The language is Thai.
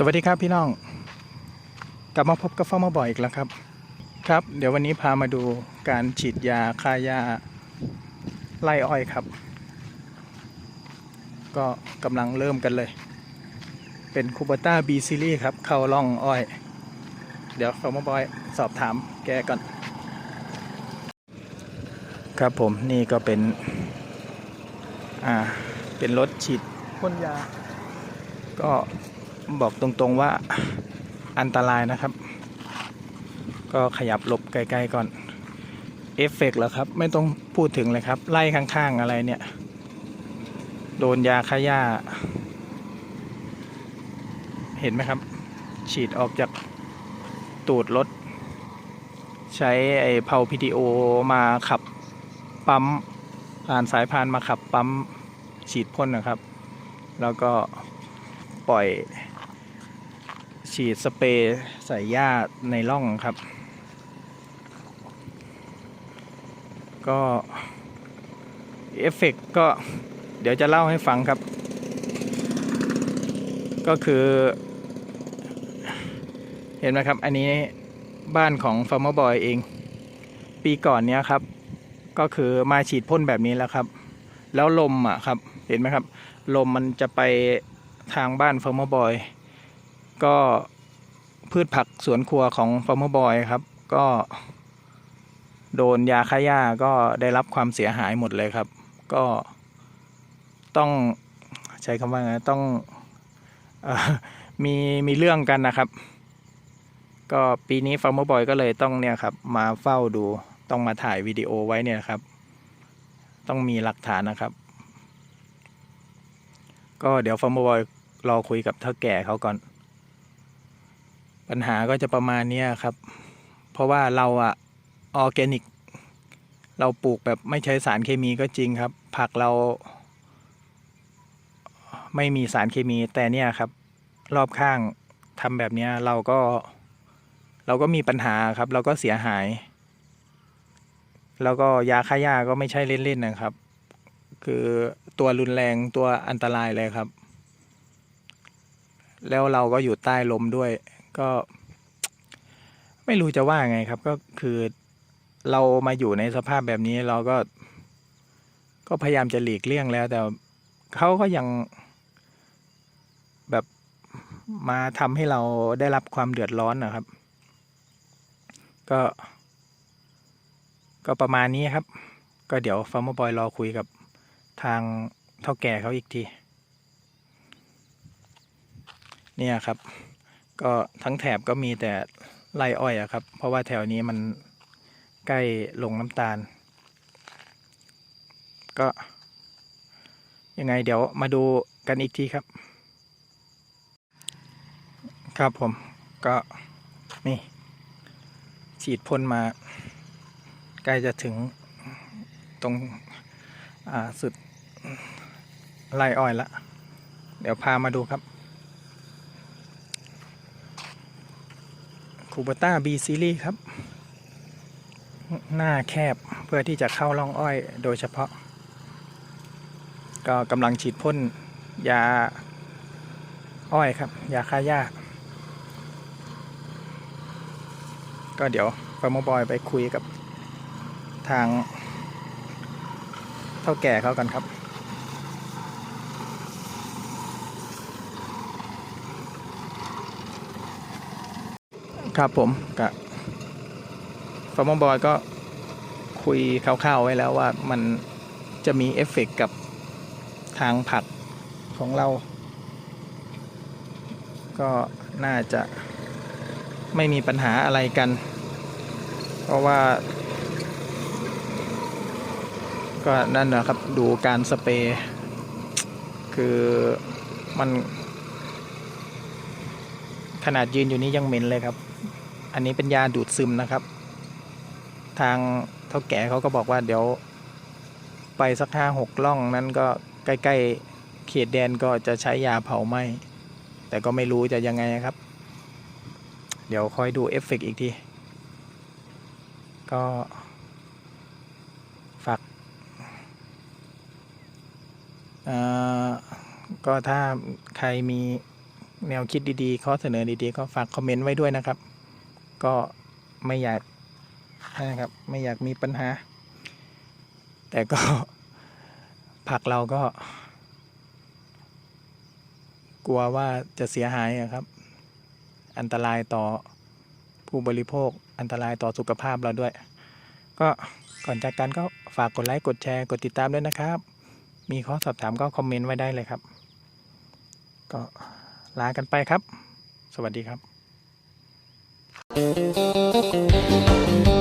สวัสดีครับพี่น้อง กลับมาพบกับฟ้ามาบ่อยอีกแล้วครับ ครับ เดี๋ยววันนี้พามาดูการฉีดยาฆ่าหญ้าไล่อ้อยครับ ก็กำลังเริ่มกันเลย เป็นคูเบต้าบีซีรีครับ เข้าร่องอ้อย เดี๋ยวฟ้ามาบ่อยสอบถามแกก่อน ครับผมนี่ก็เป็น อ่า เป็นรถฉีดพ่นยา ก็ บอกตรงๆว่าอันตรายนะครับ ก็ขยับหลบไกลๆก่อนเอฟเฟกต์เหรอครับ ไม่ต้องพูดถึงเลยครับ ไล่ข้างๆอะไรเนี่ย โดนยาฆ่าหญ้า เห็นไหมครับ ฉีดออกจากตูดรถ ใช้ไอ้เพาพีดีโอมาขับปั๊มผ่านสายพานมาขับปั๊มฉีดพ่นนะครับ แล้วก็ปล่อย ฉีดสเปรย์ใส่หญ้าในร่องครับ ก็เอฟเฟกต์ก็เดี๋ยวจะเล่าให้ฟังครับ ก็คือ เห็นไหมครับ อันนี้บ้านของ Farmer Boy เอง ปีก่อนเนี้ยครับ ก็คือมาฉีดพ่นแบบนี้แล้วครับ แล้วลมอะครับ เห็นไหมครับ ลมมันจะไปทางบ้าน Farmer Boy ก็พืชผักสวนครัวของ Farmer Boy ครับ ก็โดนยาฆ่าหญ้าก็ได้รับความเสียหายหมดเลยครับ ก็ต้องใช้คำว่าไงต้องอมีมีเรื่องกันนะครับ ก็ปีนี้ Farmer Boy ก็เลยต้องเนี่ยครับ มาเฝ้าดูต้องมาถ่ายวิดีโอไว้เนี่ยครับ ต้องมีหลักฐานนะครับ ก็เดี๋ยวฟอร์มบอยรอคุยกับเท่าแก่เขาก่อน ปัญหาก็จะประมาณนี้ครับ เพราะว่าเราอะออร์แกนิก เราปลูกแบบไม่ใช้สารเคมีก็จริงครับ ผักเรา ไม่มีสารเคมีแต่เนี่ยครับ รอบข้างทำแบบเนี้ยเราก็ เราก็มีปัญหาครับ เราก็เสียหาย แล้วก็ยาฆ่าหญ้าก็ไม่ใช่เล่นๆนะครับ คือตัวรุนแรงตัวอันตรายเลยครับ แล้วเราก็อยู่ใต้ลมด้วย ก็ ไม่รู้จะว่าไงครับ ก็คือเรามาอยู่ในสภาพแบบนี้เราก็ ก็พยายามจะหลีกเลี่ยงแล้ว แต่เขาก็ยังแบบมาทำให้เราได้รับความเดือดร้อนนะครับ ก็ ก็ประมาณนี้ครับ ก็เดี๋ยวฟาร์มบอยรอคุยกับทางเท่าแก่เขาอีกที เนี่ยครับ ก็ทั้งแถบก็มีแต่ไร่อ้อยอะครับ เพราะว่าแถวนี้มันใกล้ลงน้ำตาล ก็ยังไงเดี๋ยวมาดูกันอีกทีครับ ครับผมก็นี่ฉีดพ่นมา ใกล้จะถึงตรงสุดไล่อ้อยละ เดี๋ยวพามาดูครับ คูบต้าบีซีรีครับ หน้าแคบเพื่อที่จะเข้าร่องอ้อยโดยเฉพาะ ก็กำลังฉีดพ่นยาอ้อยครับ ยาฆ่าหญ้า ก็เดี๋ยวฟาร์มบอยไปคุยกับทางเท่าแก่เขากันครับ ครับผมกับฟาร์มบอยก็คุยคร่าวๆไว้แล้วว่ามันจะมีเอฟเฟกต์กับทางผักของเรา ก็น่าจะไม่มีปัญหาอะไรกัน เพราะว่า ก็นั่นนะครับดูการสเปรย์คือมันขนาดยืนอยู่นี้ยังเหม็นเลยครับ อันนี้เป็นยาดูดซึมนะครับ ทางเท่าแก่เขาก็บอกว่าเดี๋ยว ไปสักห้าหกล่องนั้นก็ใกล้ๆเขตแดนก็จะใช้ยาเผาไหม้แต่ก็ไม่รู้จะยังไงครับ เดี๋ยวคอยดูเอฟเฟกต์อีกที ก็ฝากก็ถ้าใครมีแนวคิดดีๆ ข้อเสนอดีๆ ก็ฝากคอมเมนต์ไว้ด้วยนะครับ ก็ไม่อยากนะครับ ไม่อยากมีปัญหา แต่ก็ผักเราก็ กลัวว่าจะเสียหายครับ อันตรายต่อผู้บริโภคอันตรายต่อสุขภาพเราด้วย ก็ก่อนจากกันก็ฝากกดไลค์กดแชร์กดติดตามด้วยนะครับ มีข้อสอบถามก็คอมเมนต์ไว้ได้เลยครับ ก็ลากันไปครับ สวัสดีครับ Thank you.